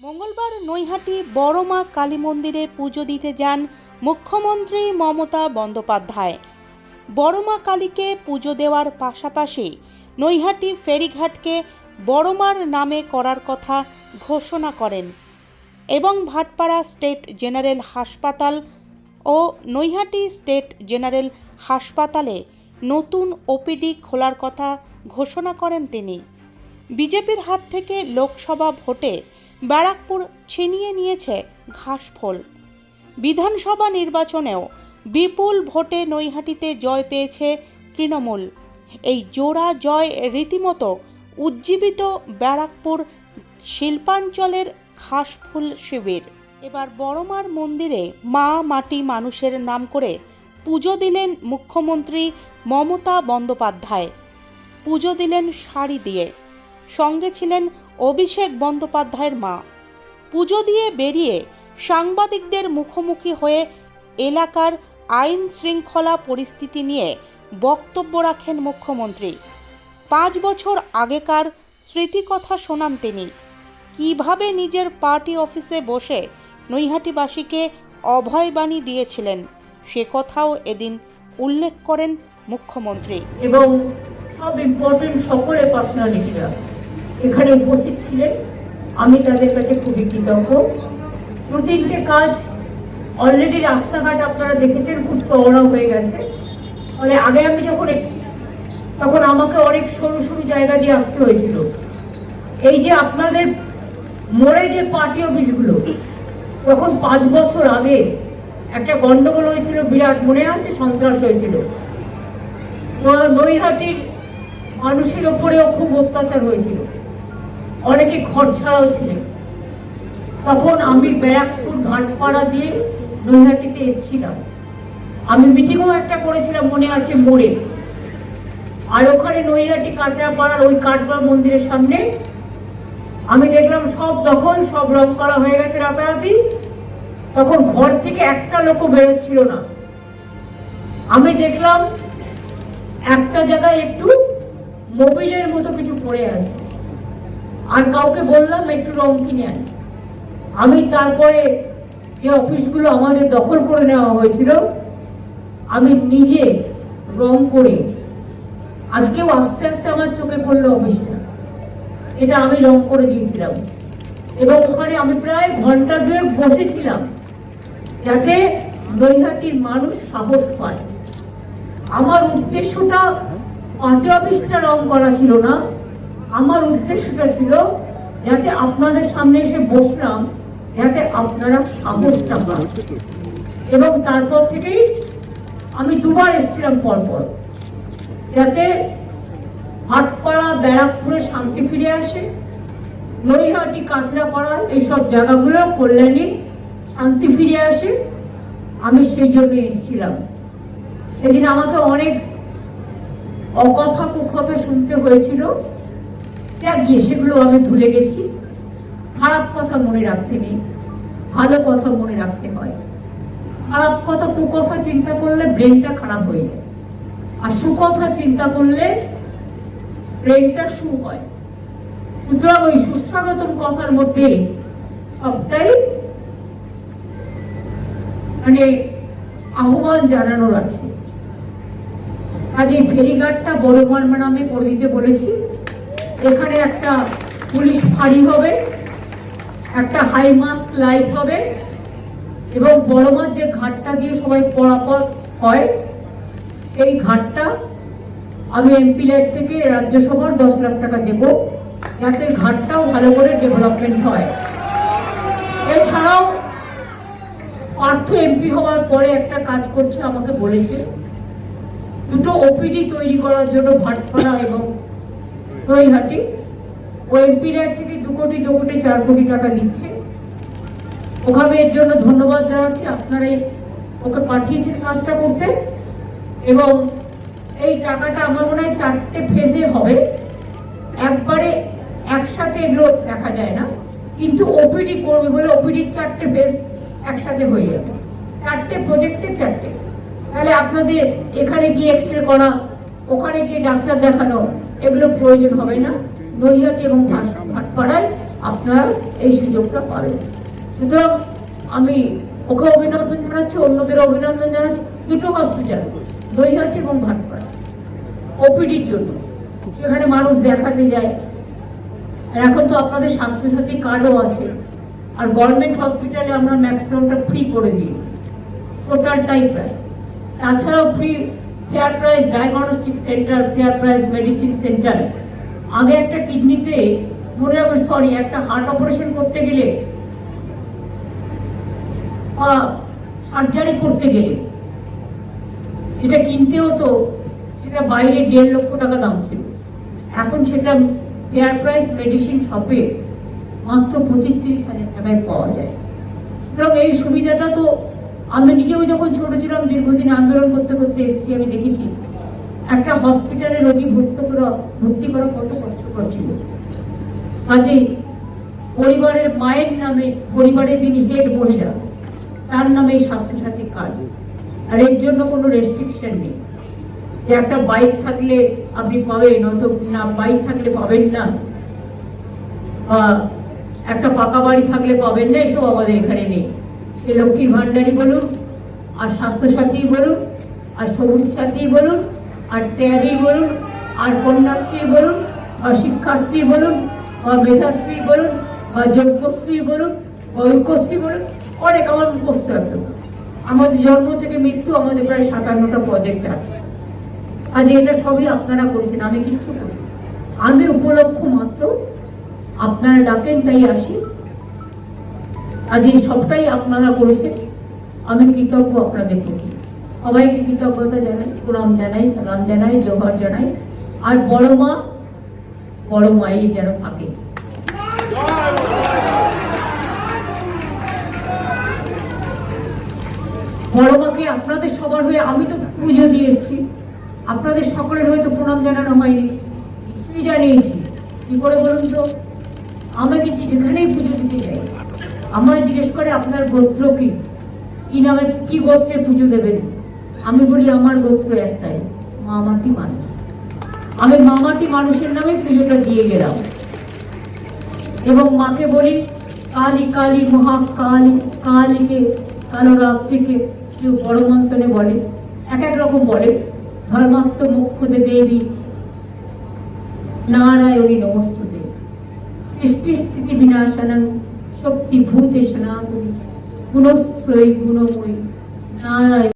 মঙ্গলবার নৈহাটি বড়মা কালী মন্দিরে পুজো দিতে যান মুখ্যমন্ত্রী মমতা বন্দ্যোপাধ্যায়। বড়মা কালীকে পুজো দেওয়ার পাশাপাশি নৈহাটি ফেরিঘাটকে বড়মার নামে করার কথা ঘোষণা করেন এবং ভাটপাড়া স্টেট জেনারেল হাসপাতাল ও নৈহাটি স্টেট জেনারেল হাসপাতালে নতুন ওপিডি খোলার কথা ঘোষণা করেন তিনি। বিজেপির হাত থেকে লোকসভা ভোটে ব্যারাকপুর ছিনিয়ে নিয়েছে ঘাসফোল বিধানসভা নির্বাচনেও বিপুল ভোটে নৈহাটিতে জয় পেয়েছে তৃণমূল। এই জোড়া জয় রীতিমতো উজ্জীবিত ব্যারাকপুর শিল্পাঞ্চলের ঘাসফুল শিবির। এবার বড়মার মন্দিরে মা মাটি মানুষের নাম করে পুজো দিলেন মুখ্যমন্ত্রী মমতা বন্দ্যোপাধ্যায়। পুজো দিলেন শাড়ি দিয়ে। সঙ্গে ছিলেন অভিষেক বন্দ্যোপাধ্যায়ের মা। পুজো দিয়ে বেরিয়ে সাংবাদিকদের মুখোমুখি হয়ে এলাকার আইন শৃঙ্খলা পরিস্থিতি নিয়ে বক্তব্য রাখেন মুখ্যমন্ত্রী। পাঁচ বছর আগেকার স্মৃতিকথা শোনান তিনি। কীভাবে নিজের পার্টি অফিসে বসে নৈহাটিবাসীকে অভয়বাণী দিয়েছিলেন, সে কথাও এদিন উল্লেখ করেন মুখ্যমন্ত্রী। এবং সব ইম্পর্টেন্ট সকলে পার্সোনালিটিরা এখানে উপস্থিত ছিলেন। আমি তাদের কাছে খুবই কৃতজ্ঞ। দু তিনটে কাজ অলরেডি রাস্তাঘাট আপনারা দেখেছেন, খুব চওড়া হয়ে গেছে। ফলে আগে আমি যখন তখন আমাকে অনেক সরু সরু জায়গা দিয়ে আসতে হয়েছিল। এই যে আপনাদের মোড়ে যে পার্টি অফিসগুলো, তখন পাঁচ বছর আগে একটা গন্ডগোল হয়েছিল, বিরাট মনে আছে, সন্ত্রাস হয়েছিল। নৈহাটির মানুষের ওপরেও খুব অত্যাচার হয়েছিল। অনেকে ঘর ছাড়াও ছিলেন। তখন আমি ব্যারাকপুর ঘাটপাড়া দিয়ে নৈহাটিতে এসেছিলাম। আমি মিটিংও একটা করেছিলাম, মনে আছে, মোড়ে। আর ওখানে নৈহাটি কাঁচরাপাড়ার ওই কাঠবা মন্দিরের সামনে আমি দেখলাম সব দখল, সব রং করা হয়ে গেছে রাতারাতি। তখন ঘর থেকে একটা লোকও বেরোচ্ছিল না। আমি দেখলাম একটা জায়গায় একটু মোবিলের মতো কিছু পড়ে আছে। আর কাউকে বললাম একটু রং কিনে আন। আমি তারপরে যে অফিসগুলো আমাদের দখল করে নেওয়া হয়েছিল, আমি নিজে রং করে আজকেও আস্তে আস্তে আমার চোখে পড়ল অফিসটা। এটা আমি রং করে দিয়েছিলাম। এবং ওখানে আমি প্রায় ঘণ্টা দুয়েক বসেছিলাম যাতে নৈহাটির মানুষ সাহস পায়। আমার উদ্দেশ্যটা পার্টি অফিসটা রং করা ছিল না আমার উদ্দেশ্যটা ছিল যাতে আপনাদের সামনে এসে বসলাম, যাতে আপনারা সাহসটা পান। এবং তারপর থেকেই আমি দুবার এসেছিলাম পরপর, যাতে হাটপাড়া ব্যারাকপুরে শান্তি ফিরে আসে, নৈহাটি, কাঁচরাপাড়া, এইসব জায়গাগুলো কল্যাণী শান্তি ফিরে আসে। আমি সেই জন্য এসেছিলাম। সেদিন আমাকে অনেক অকথা কুকথা শুনতে হয়েছিল। যাক গিয়ে সেগুলো আমি ভুলে গেছি। খারাপ কথা মনে রাখতে নেই, ভালো কথা মনে রাখতে হয়। খারাপ কথা, কুকথা চিন্তা করলে ব্রেনটা খারাপ হয়ে যায়। আর সুকথা চিন্তা করলে ব্রেনটা সু হয়। সুতরাং ওই সুস্বাগতম কথার মধ্যে সবটাই মানে আহ্বান জানানোর আছে। আজ এই ফেরিঘাটটা বড় নামে করে দিতে বলেছি। এখানে একটা পুলিশ ফাঁড়ি হবে, একটা হাই মাস্ক লাইট হবে এবং বড় মাছ যে ঘাটটা দিয়ে সবাই পরাপর হয়, সেই ঘাটটা আমি এমপি লাইট থেকে রাজ্যসভার দশ লাখ টাকা দেব। যাতে ঘাটটাও ভালো করে ডেভেলপমেন্ট হয়। এছাড়াও অর্থ এমপি হওয়ার পরে একটা কাজ করছে, আমাকে বলেছে, দুটো ওপিডি তৈরি করার জন্য ভাটপাড়া এবং নৈহাটি ও এমপি থেকে দু কোটি দু কোটি, চার কোটি টাকা দিচ্ছে। ওখানে এর জন্য ধন্যবাদ জানাচ্ছি। আপনারা এই- ওকে পাঠিয়েছেন কাজটা করতে। এবং এই টাকাটা আমার মনে হয় চারটে ফেজে হবে। একবারে একসাথে এগুলো দেখা যায় না। কিন্তু ওপিডি করবে বলে ওপিডির চারটে ফেজ একসাথে হয়ে যাবে। চারটে প্রজেক্টে চারটে। তাহলে আপনাদের এখানে গিয়ে এক্স রে করা, ওখানে গিয়ে ডাক্তার দেখানো এগুলো প্রয়োজন হবে না। নৈহাটি এবং ভাট- ভাটপাড়ায় আপনারা এই সুযোগটা পাবেন। সুতরাং আমি ওকে অভিনন্দন জানাচ্ছি অন্যদের অভিনন্দন জানাচ্ছি। দুটো হসপিটাল দইহাটি এবং ভাটপাড়া ওপিডির জন্য। সেখানে মানুষ দেখাতে যায়। আর এখন তো আপনাদের স্বাস্থ্যসাথী কার্ডও আছে। আর গভর্নমেন্ট হসপিটালে আমরা ম্যাক্সিমামটা ফ্রি করে দিয়েছি। টোটালটাই প্রায়। তাছাড়াও free fair price diagnostic centre fair price medicine centre আগে একটা কিডনিতে মনে রাখবেন সরি একটা হার্ট অপারেশন করতে গেলে সার্জারি করতে গেলে যেটা কিনতে হতো, সেটা বাইরে দেড় লক্ষ টাকা দাম ছিল। এখন সেটা ফেয়ার প্রাইস মেডিসিন শপে মাত্র পঁচিশ তিরিশ হাজার টাকায় পাওয়া যায়। সুতরাং এই সুবিধাটা তো আমি নিজেও যখন ছোট ছিলাম, দীর্ঘদিন আন্দোলন করতে করতে এসেছি, আমি দেখেছি, একটা হসপিটালে রোগী ভর্তি করা ভর্তি করা কত কষ্টকর ছিল। কাজেই পরিবারের মায়ের নামে, পরিবারের যিনি হেড মহিলা, তার নামে স্বাস্থ্যসাথী কাজ আর এর জন্য কোনো রেস্ট্রিকশন নেই। যে একটা বাইক থাকলে আপনি পাবেন নয়তো না বাইক থাকলে পাবেন না। একটা পাকা বাড়ি থাকলে পাবেন না, এসব আমাদের এখানে নেই। সে লক্ষ্মীর ভাণ্ডারই বলুন, আর স্বাস্থ্যসাথী বলুন, আর সবুজ সাথী বলুন, আর ট্যাগই বলুন, আর কন্যাশ্রী বলুন বা শিক্ষাশ্রী বলুন বা মেধাশ্রী বলুন বা যজ্ঞশ্রী বলুন বা ঐক্যশ্রী বলুন, অনেক আমার একদম আমাদের জন্ম থেকে মৃত্যু আমাদের প্রায় সাতান্নটা প্রজেক্ট আছে। আজ এটা সবই আপনারা করেছেন, আমি কিচ্ছু করি আমি উপলক্ষ মাত্র আপনারা ডাকেন, তাই আসি। আজ এই সবটাই আপনারা করেছেন। আমি কৃতজ্ঞ আপনাদের প্রতি। সবাইকে কৃতজ্ঞতা জানাই, প্রণাম জানাই, সালাম জানাই, জোহর জানাই। আর বড় মা, বড় মাই যেন থাকে। বড় মাকে আপনাদের সবার হয়ে আমি তো পুজো দিয়ে এসেছি। আপনাদের সকলের হয়তো প্রণাম জানানো হয়নি। নিশ্চয়ই জানিয়েছি। কি করে বলুন তো? আমাকে যেখানেই পুজো দিতে যাই আমায় জিজ্ঞেস করে, আপনার গোত্র কি? কি নামে কি গোত্রে পুজো দেবেন? আমি বলি, আমার গোত্র একটাই, মামাটি মানুষ। আমি মামাটি মানুষের নামে পুজোটা দিয়ে গেলাম। এবং মাকে বলি, কালী কালী মহাকালী কালীকে, কালো রাত্রিকে কেউ বড় মন্ত্রণে বলে, এক এক রকম বলে, ধর্মাত্ম মুখ্যদে দেবী নারায়ণী নমস্তুতে সৃষ্টি স্থিতি বিনাশানং শক্তি ভূতে সনাতনী গুণশ্রয়ী গুণময়ী নারায়ণ।